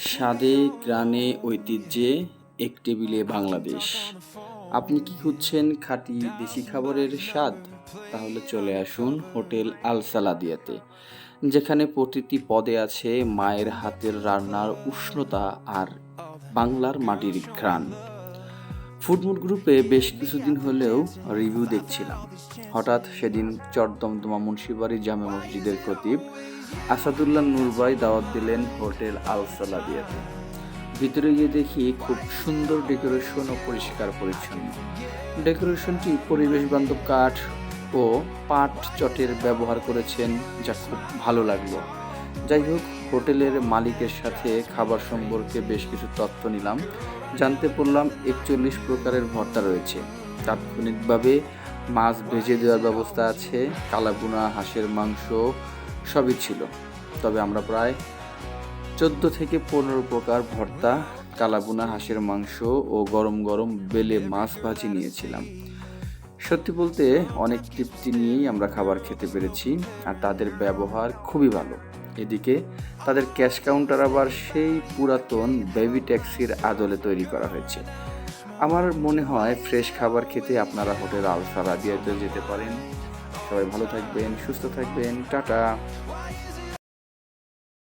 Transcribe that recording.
স্বাদে গ্রানে ঐতিহ্যে এক টেবিলে বাংলাদেশ। আপনি কি খুঁজছেন খাঁটি দেশি খাবারের স্বাদ? তাহলে চলে আসুন হোটেল আল সালাদিয়াতে, যেখানে প্রতিটি পদে আছে মায়ের হাতের রান্নার উষ্ণতা আর বাংলার মাটির ঘ্রাণ। ফুডমুড গ্রুপে বেশ কিছুদিন হলেও রিভিউ দেখছিলাম। হঠাৎ সেদিন চরদমদমা মুন্সিবাড়ি জামে মসজিদের খতিব আসাদুল্লাহ নুরবাই দাওয়াত দিলেন হোটেল আল সালাদিয়াতে। ভিতরে গিয়ে দেখি খুব সুন্দর ডেকোরেশন ও পরিষ্কার পরিচ্ছন্ন। ডেকোরেশনটি পরিবেশ বান্ধব কাঠ ও পাট চটের ব্যবহার করেছেন, যা খুব ভালো লাগল। যাই হোক, হোটেলের মালিকের সাথে খাবার সম্পর্কে বেশ কিছু তথ্য নিলাম। জানতে পারলাম একচল্লিশ প্রকারের ভর্তা রয়েছে। তাৎক্ষণিকভাবে মাছ ভেজে দেওয়ার ব্যবস্থা আছে কালাগুনা হাঁসের মাংস, সবই ছিল। তবে আমরা প্রায় চোদ্দ থেকে পনেরো প্রকার ভর্তা কালাগুনা হাঁসের মাংস ও গরম গরম বেলে মাছ ভাজি নিয়েছিলাম। সত্যি বলতে অনেক তৃপ্তি নিয়েই আমরা খাবার খেতে পেরেছি, আর তাদের ব্যবহার খুবই ভালো। এদিকে তাদের ক্যাশ কাউন্টার আবার সেই পুরাতন বেবি ট্যাক্সির আদলে তৈরি করা হয়েছে। আমার মনে হয় ফ্রেশ খাবার খেতে আপনারা হোটেল আলসা রাবিয়াতে যেতে পারেন। সবাই ভালো থাকবেন, সুস্থ থাকবেন, টাটা।